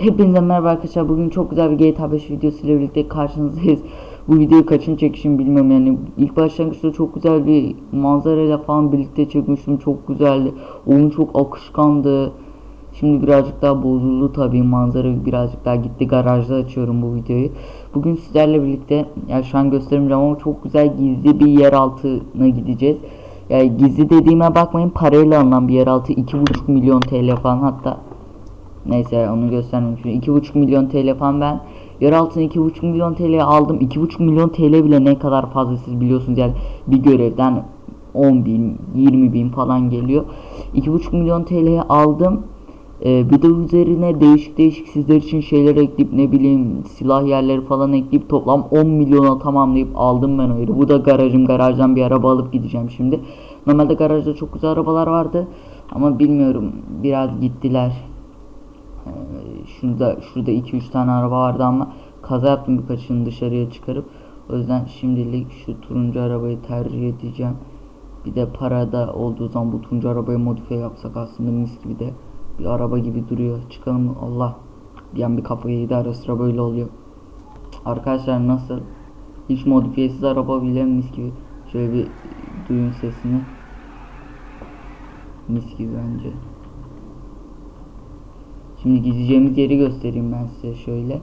Hepinize merhaba arkadaşlar. Bugün çok güzel bir GTA 5 videosu ile birlikte karşınızdayız. Bu videoyu kaçın çekişim bilmiyorum yani. ilk başlangıçta çok güzel bir manzarayla falan birlikte çekmiştim. Çok güzeldi. Oyun çok akışkandı. Şimdi birazcık daha bozuldu tabii manzara birazcık daha gitti. Garajda açıyorum bu videoyu. Bugün sizlerle birlikte yani şu an göstermeyeceğim ama çok güzel gizli bir yer altına gideceğiz. Yani gizli dediğime bakmayın parayla alınan bir yeraltı 2,5 milyon TL falan hatta Neyse onu göstermem için 2,5 milyon TL falan ben yer altına 2,5 milyon TL aldım 2,5 milyon TL bile ne kadar fazla siz biliyorsunuz yani bir görevden 10 bin 20 bin falan geliyor 2,5 milyon TL'ye aldım ee, bir de üzerine değişik değişik sizler için şeyler ekleyip ne bileyim silah yerleri falan ekleyip toplam 10 milyona tamamlayıp aldım ben o yeri. Bu da garajım garajdan bir araba alıp gideceğim şimdi. Normalde garajda çok güzel arabalar vardı ama bilmiyorum biraz gittiler. Şurada şurada 2-3 tane araba vardı ama kaza yaptım birkaçını dışarıya çıkarıp o yüzden şimdilik şu turuncu arabayı tercih edeceğim. Bir de parada olduğu zaman bu turuncu arabayı modifiye yapsak aslında mis gibi de bir araba gibi duruyor. Çıkalım Allah. An bir kafayı yedi ara sıra böyle oluyor. Arkadaşlar nasıl? Hiç modifiyesiz araba bile mis gibi. Şöyle bir duyun sesini. Mis gibi bence. Şimdi gideceğimiz yeri göstereyim ben size şöyle.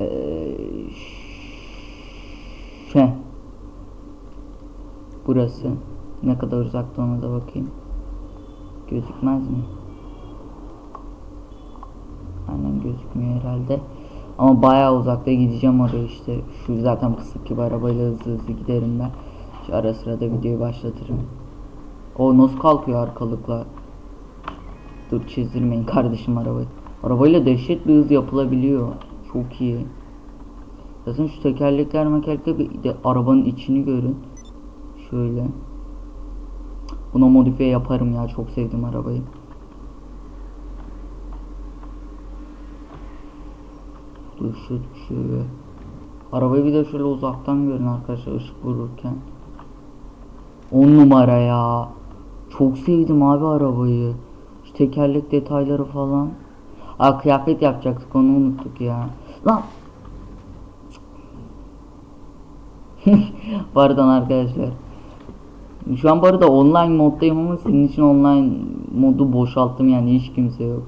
Ee. Burası. Ne kadar uzakta ona da bakayım. Gözükmez mi? Aynen gözükmüyor herhalde. Ama bayağı uzakta gideceğim oraya işte. Şu zaten fıstık gibi arabayla hızlı hızlı giderim ben. Şu ara sıra da videoyu başlatırım. O nasıl kalkıyor arkalıkla? Dur çizdirmeyin kardeşim arabayı. Arabayla dehşet bir hız yapılabiliyor. Çok iyi. Zaten şu tekerlekler mekerlekler bir de arabanın içini görün. Şöyle. Buna modifiye yaparım ya çok sevdim arabayı. Dışı şöyle. Arabayı bir de şöyle uzaktan görün arkadaşlar ışık vururken. 10 numara ya. Çok sevdim abi arabayı. Tekerlek detayları falan. Aa kıyafet yapacaktık onu unuttuk ya. Lan. Pardon arkadaşlar. Şu an bu arada online moddayım ama senin için online modu boşalttım yani hiç kimse yok.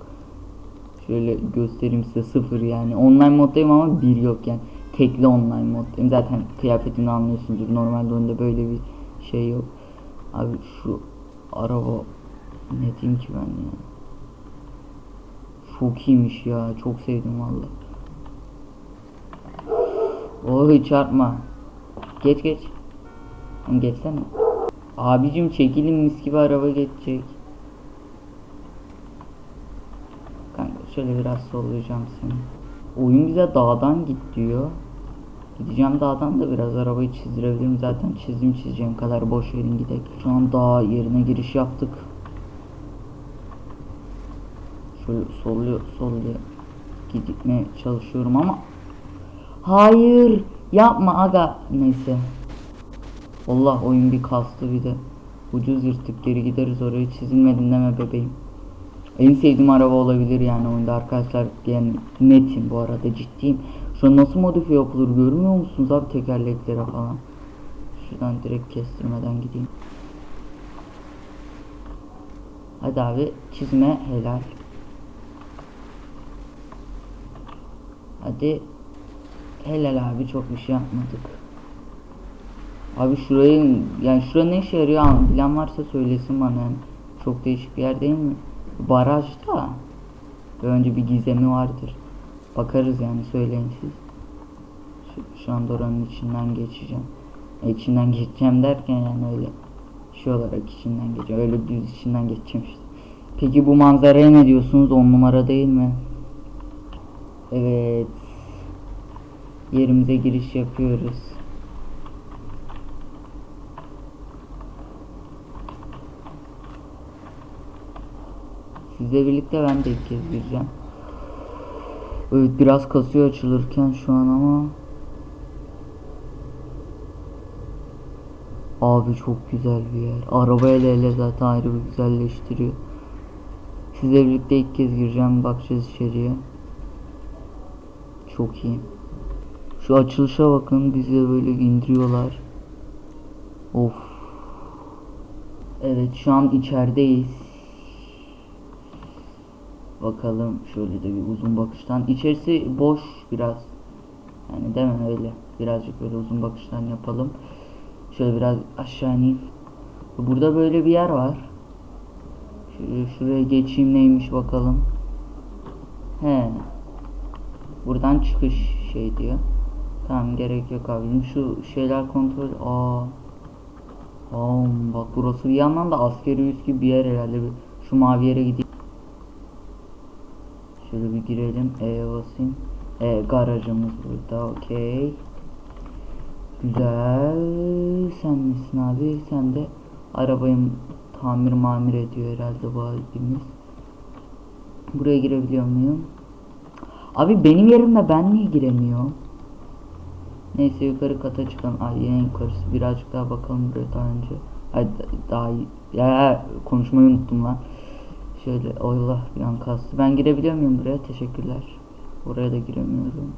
Şöyle göstereyim size sıfır yani. Online moddayım ama bir yok yani. Tekli online moddayım. Zaten kıyafetini anlıyorsunuzdur. Normalde oyunda böyle bir şey yok. Abi şu araba ne diyeyim ki ben ya. Çok iyiymiş ya. Çok sevdim valla. Oy çarpma. Geç geç. Oğlum Geçsene. Abicim çekilin mis gibi araba geçecek. Kanka şöyle biraz sollayacağım seni. Oyun bize dağdan git diyor. Gideceğim dağdan da biraz arabayı çizdirebilirim zaten çizdim çizeceğim kadar boş verin gidek. Şu an dağ yerine giriş yaptık. Şöyle solluyor solluyor gitmeye çalışıyorum ama Hayır yapma aga. Neyse. Allah oyun bir kastı bir de ucuz yırttık geri gideriz oraya çizilmedin deme bebeğim. En sevdiğim araba olabilir yani oyunda arkadaşlar. Yani netim bu arada ciddiyim. Şu nasıl modifiye yapılır görmüyor musunuz abi tekerleklere falan? Şuradan direkt kestirmeden gideyim. Hadi abi çizme helal hadi helal abi çok bir şey yapmadık Abi şurayı yani şura ne işe yarıyor ama bilen varsa söylesin bana yani. Çok değişik bir yer değil mi? Barajda. Önce bir gizemi vardır. Bakarız yani söyleyin siz. Şu, şu anda oranın içinden geçeceğim. E, içinden geçeceğim derken yani öyle şey olarak içinden geçeceğim. Öyle düz içinden geçeceğim işte. Peki bu manzaraya ne diyorsunuz? On numara değil mi? Evet. Yerimize giriş yapıyoruz. Sizle birlikte ben de ilk kez gireceğim. Evet biraz kasıyor açılırken şu an ama Abi çok güzel bir yer. Araba ele ele zaten ayrı bir güzelleştiriyor. Sizle birlikte ilk kez gireceğim. Bakacağız içeriye. Çok iyi. Şu açılışa bakın. Bizi böyle indiriyorlar. Of. Evet şu an içerideyiz. Bakalım şöyle de bir uzun bakıştan. İçerisi boş biraz. Yani mi öyle. Birazcık böyle uzun bakıştan yapalım. Şöyle biraz aşağı ineyim. Burada böyle bir yer var. Şuraya geçeyim neymiş bakalım. He. Buradan çıkış şey diyor. Tamam gerek yok abicim. Şu şeyler kontrol. Aa. Aa bak burası bir yandan da askeri üs gibi bir yer herhalde. Şu mavi yere gideyim. Şöyle bir girelim. E'ye basayım. E, garajımız burada. Okey. Güzel. Sen misin abi? Sen de arabayı tamir mamir ediyor herhalde bu abimiz. Buraya girebiliyor muyum? Abi benim yerimde ben niye giremiyorum? Neyse yukarı kata çıkalım. Ay en yukarısı birazcık daha bakalım buraya daha önce. Ay da- daha iyi. Ya konuşmayı unuttum lan. Şöyle Allah bir an kastı. Ben girebiliyor muyum buraya? Teşekkürler. Oraya da giremiyorum.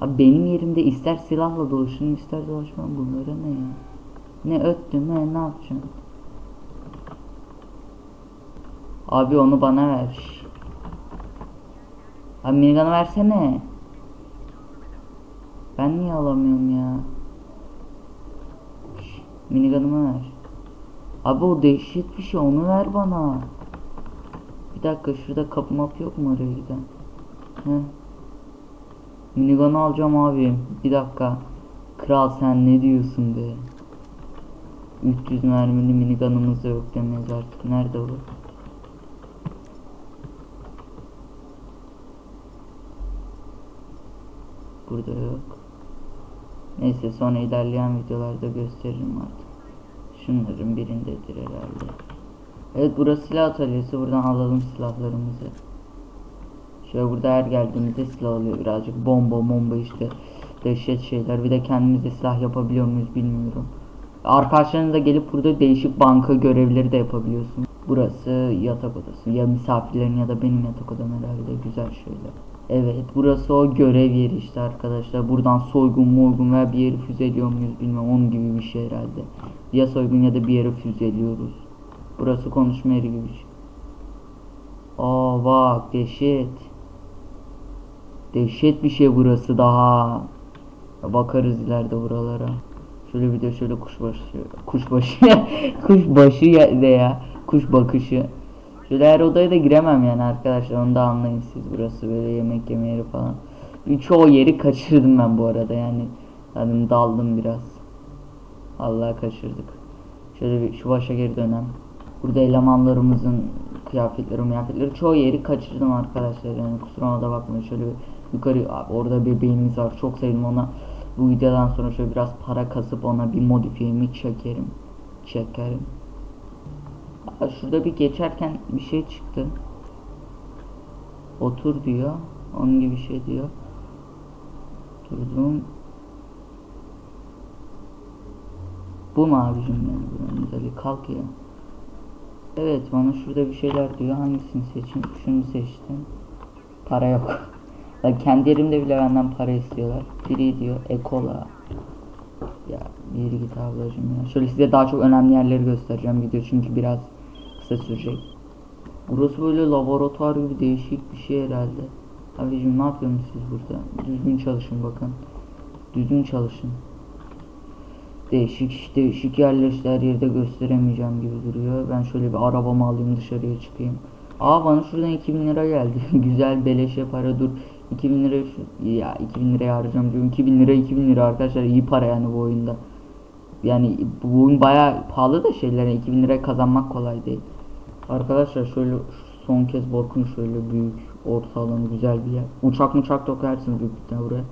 Abi benim yerimde ister silahla dolaşın ister dolaşmam bunlara ne ya? Ne öttüm ne ne yapacağım? Abi onu bana ver. Abi minigun'u versene. Ben niye alamıyorum ya? Minigun'umu ver. Abi o dehşet bir şey onu ver bana. Bir dakika şurada kapı map yok mu oraya giden? Minigun'u alacağım abi. Bir dakika. Kral sen ne diyorsun be? 300 mermili minigun'ımız da yok demeyiz artık. Nerede bu? Burada yok. Neyse sonra ilerleyen videolarda gösteririm artık. Şunların birindedir herhalde. Evet burası silah atölyesi. Buradan alalım silahlarımızı. Şöyle burada her geldiğimizde silah oluyor birazcık. Bomba bomba işte. Dehşet şeyler. Bir de kendimize silah yapabiliyor muyuz bilmiyorum. Arkadaşlarınız da gelip burada değişik banka görevleri de yapabiliyorsun. Burası yatak odası. Ya misafirlerin ya da benim yatak odam herhalde. Güzel şöyle. Evet burası o görev yeri işte arkadaşlar. Buradan soygun morgun veya bir yeri füzeliyor muyuz bilmem onun gibi bir şey herhalde. Ya soygun ya da bir yere füzeliyoruz. Burası konuşma yeri gibi bir şey. Aa bak dehşet. Dehşet bir şey burası daha. Bakarız ileride buralara. Şöyle bir de şöyle kuşbaşı, kuşbaşı, kuşbaşı ya de ya, kuş bakışı. Şöyle her odaya da giremem yani arkadaşlar onu da anlayın siz burası böyle yemek yeme yeri falan. Çoğu yeri kaçırdım ben bu arada yani. Yani daldım biraz. Allah kaçırdık. Şöyle bir şu başa geri dönem. Burada elemanlarımızın kıyafetleri, kıyafetleri çoğu yeri kaçırdım arkadaşlar yani kusuruma da bakmayın. Şöyle bir yukarı abi orada bebeğimiz var. Çok sevdim ona. Bu videodan sonra şöyle biraz para kasıp ona bir modifiyemi çekerim. Çekerim. Aa, şurada bir geçerken bir şey çıktı. Otur diyor. Onun gibi bir şey diyor. Durdum. Bu mu abicim yani buranın? Kalk ya. Evet bana şurada bir şeyler diyor. Hangisini seçeyim? Şunu seçtim. Para yok. Bak kendi yerimde bile benden para istiyorlar. Biri diyor ekola. Ya yürü git ablacım ya. Şöyle size daha çok önemli yerleri göstereceğim video çünkü biraz kısa sürecek. Burası böyle laboratuvar gibi değişik bir şey herhalde. Abicim ne yapıyorsunuz siz burada? Düzgün çalışın bakın. Düzgün çalışın. Değişik değişik yerler işte her yerde gösteremeyeceğim gibi duruyor. Ben şöyle bir arabamı alayım dışarıya çıkayım. Aa bana şuradan 2000 lira geldi. Güzel beleşe para dur. 2000 lira ya 2000 liraya harcayacağım diyorum. 2000 lira 2000 lira arkadaşlar iyi para yani bu oyunda. Yani bu oyun baya pahalı da şeylere 2000 lira kazanmak kolay değil. Arkadaşlar şöyle son kez bakın şöyle büyük orta alanı güzel bir yer. Uçak uçak dokuyarsınız büyüklükten buraya.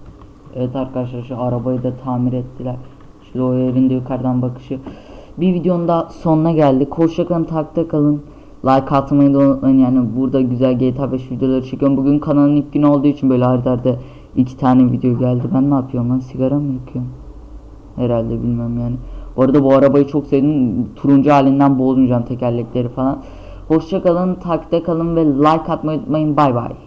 Evet arkadaşlar şu arabayı da tamir ettiler. Şöyle o yerin de yukarıdan bakışı. Bir videonun da sonuna geldik. Hoşça kalın takipte kalın. Like atmayı da unutmayın yani burada güzel GTA 5 videoları çekiyorum. Bugün kanalın ilk günü olduğu için böyle arda arda iki tane video geldi. Ben ne yapıyorum lan sigara mı yakıyorum? Herhalde bilmem yani. Bu arada bu arabayı çok sevdim. Turuncu halinden bozmayacağım tekerlekleri falan. Hoşça kalın, takipte kalın ve like atmayı unutmayın. Bay bay.